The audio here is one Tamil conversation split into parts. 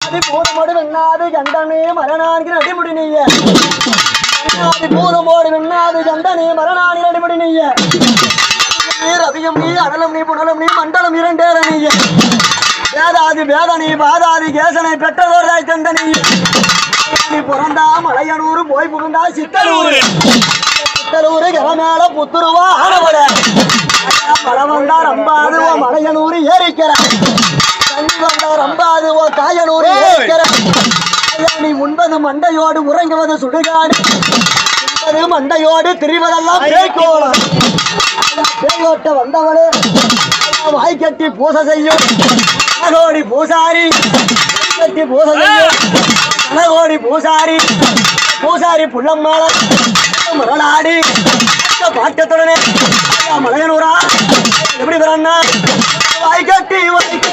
அது பூதமோடு வெண்ணாது கண்டனே மரணான்கிற அடிமுடி நீய. அது பூதமோடு வெண்ணாது கண்டனே மரணான்கு அடிமுடி நீய. நீர் அதிகம் நீ அடலம் நீ புனலம் நீ மண்டலம் இரண்டேற நீய. வேதாதி வேதனி பாதாதி கேசனை பெற்றதோராய் தந்த நீ நீ பிறந்தா மலையனூர் போய் புகுந்தா சித்தலூர். சித்தலூர் கிரமேல புத்துருவா ஆனவட மழை வந்தா ரம்பாது மலையனூர் ஏறிக்கிற தண்ணி வந்தா ரம்பாது ஓ ஐயா, நீ உண்பது மண்டையோடு உறங்குவது சுடுகாடு. உண்பது மண்டையோடு திரிவதெல்லாம் பேய்க்கோளம். ஐயா, பேயோட்ட வந்தவளே ஐயா, வாய் கட்டி பூசை செய்யும். கனகோடி பூசாரி கட்டி பூசை செய்யும். கனகோடி பூசாரி பூசாரி புள்ளம்மாள மரளாடி பாட்டத்துடனே மலையனூரா எப்படி வரண்ணா வாய் கட்டி வாய் கட்டி.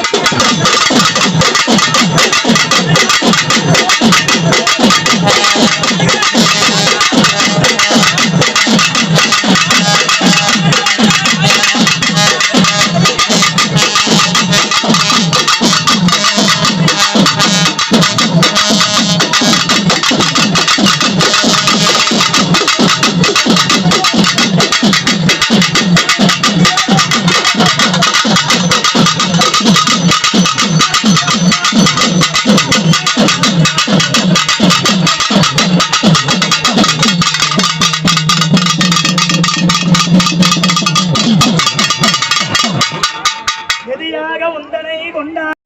உந்தனை கொண்டான்